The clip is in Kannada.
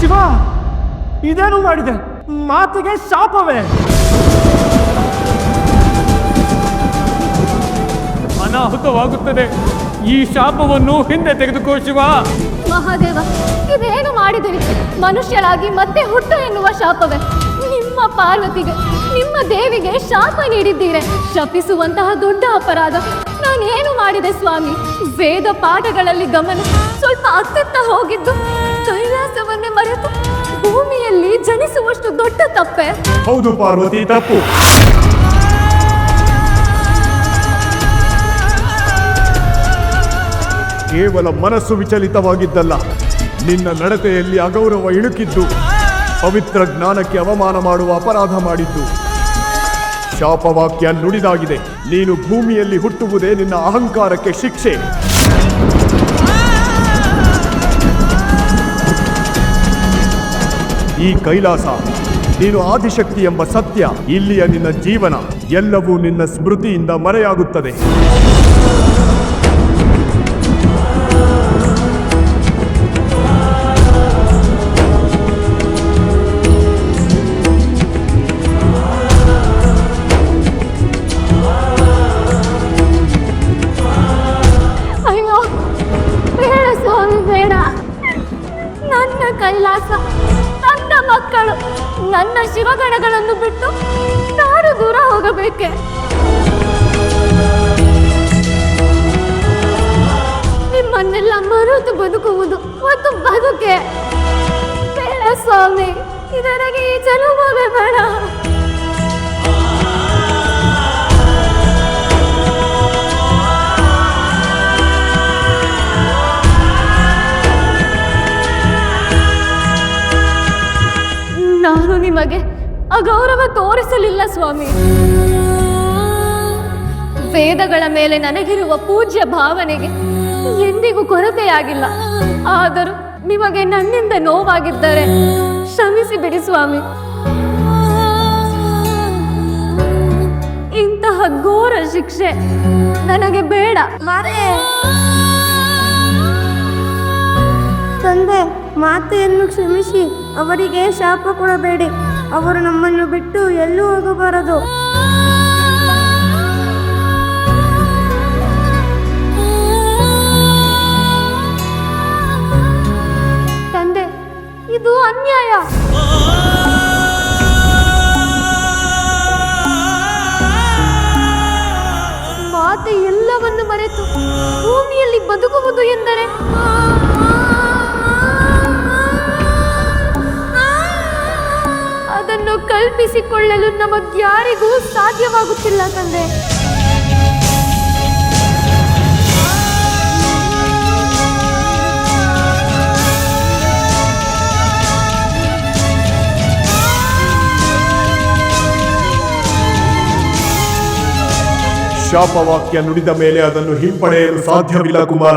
ಶಿವ ಇದೇನು ಮಾಡಿದೆ? ಮಾತಿಗೆ ಶಾಪವೇ? ಅನಾಹುತವಾಗುತ್ತದೆ. ಈ ಶಾಪವನ್ನು ಹಿಂದೆ ತೆಗೆದುಕೋ ಶಿವ. ಮಹಾದೇವ ಇದೇನು ಮಾಡಿದಿರಿ? ಮನುಷ್ಯರಾಗಿ ಮತ್ತೆ ಹುಟ್ಟು ಎನ್ನುವ ಶಾಪವೇ? ನಿಮ್ಮ ಪಾರ್ವತಿಗೆ ನಿಮ್ಮ ದೇವಿಗೆ ಶಾಪ ನೀಡಿದ್ದೀರೆ. ಶಪಿಸುವಂತಹ ದೊಡ್ಡ ಅಪರಾಧ. ನಾನೇನು ಮಾಡಿದೆ ಸ್ವಾಮಿ? ವೇದ ಪಾಠಗಳಲ್ಲಿ ಗಮನ ಸ್ವಲ್ಪ ಅತ್ತಿತ್ತ ಹೋಗಿದ್ದು. ಕೈಲಾಸವನ್ನೇ ಮರೆತು ಭೂಮಿಯಲ್ಲಿ ಜನಿಸುವಷ್ಟು ದೊಡ್ಡ ತಪ್ಪೆ. ಹೌದು ಪಾರ್ವತಿ, ತಪ್ಪು. ಕೇವಲ ಮನಸ್ಸು ವಿಚಲಿತವಾಗಿದ್ದಲ್ಲ, ನಿನ್ನ ನಡತೆಯಲ್ಲಿ ಅಗೌರವ ಇಳುಕಿದ್ದು ಪವಿತ್ರ ಜ್ಞಾನಕ್ಕೆ ಅವಮಾನ ಮಾಡುವ ಅಪರಾಧ ಮಾಡಿದ್ದು. ಶಾಪವಾಕ್ಯ ನುಡಿದಾಗಿದೆ, ನೀನು ಭೂಮಿಯಲ್ಲಿ ಹುಟ್ಟುವುದೇ ನಿನ್ನ ಅಹಂಕಾರಕ್ಕೆ ಶಿಕ್ಷೆ. ಈ ಕೈಲಾಸ. ನೀನು ಆದಿಶಕ್ತಿ ಎಂಬ ಸತ್ಯ, ಇಲ್ಲಿಯ ನಿನ್ನ ಜೀವನ, ಎಲ್ಲವೂ ನಿನ್ನ ಸ್ಮೃತಿಯಿಂದ ಮರೆಯಾಗುತ್ತದೆ. ನನ್ನ ಕೈಲಾಸ. ನನ್ನ ಶಿವಗಣಗಳನ್ನು ಬಿಟ್ಟು ನಾನು ದೂರ ಹೋಗಬೇಕೆ? ನಿಮ್ಮನ್ನೆಲ್ಲ ಮರೆತು ಬದುಕುವುದು ಮತ್ತು ಬದುಕೆ. ಸ್ವಾಮಿ, ಇದರಿಗೆ ಈ ಜನ್ಮವೇ ಬೇಡ ನಾನು ಆ ಗೌರವ ತೋರಿಸಲಿಲ್ಲ ಸ್ವಾಮಿ. ವೇದಗಳ ಮೇಲೆ ನನಗಿರುವ ಪೂಜ್ಯ ಭಾವನೆಗೆ ಎಂದಿಗೂ ಕೊರತೆಯಾಗಿಲ್ಲ. ಆದರೂ ನಿಮಗೆ ನನ್ನಿಂದ ನೋವಾಗಿದ್ದರೆ ಕ್ಷಮಿಸಿ ಬಿಡಿ ಸ್ವಾಮಿ. ಇಂತಹ ಘೋರ ಶಿಕ್ಷೆ ನನಗೆ ಬೇಡ. ತಂದೆ, ಮಾತೆಯನ್ನು ಕ್ಷಮಿಸಿ, ಅವರಿಗೆ ಶಾಪ ಕೊಡಬೇಡಿ. ಅವರು ನಮ್ಮನ್ನು ಬಿಟ್ಟು ಎಲ್ಲೂ ಹೋಗಬಾರದು. ತಂದೆ, ಇದು ಅನ್ಯಾಯ. ಮಾತೆ ಎಲ್ಲವನ್ನು ಮರೆತು ಭೂಮಿಯಲ್ಲಿ ಬದುಕುವುದು ಕಲ್ಪಿಸಿಕೊಳ್ಳಲು ನಮಗ್ಯಾರಿಗೂ ಸಾಧ್ಯವಾಗುತ್ತಿಲ್ಲ ತಂದೆ. ಶಾಪವಾಕ್ಯ ನುಡಿದ ಮೇಲೆ ಅದನ್ನು ಹಿಂಪಡೆಯಲು ಸಾಧ್ಯವಿಲ್ಲ ಕುಮಾರ.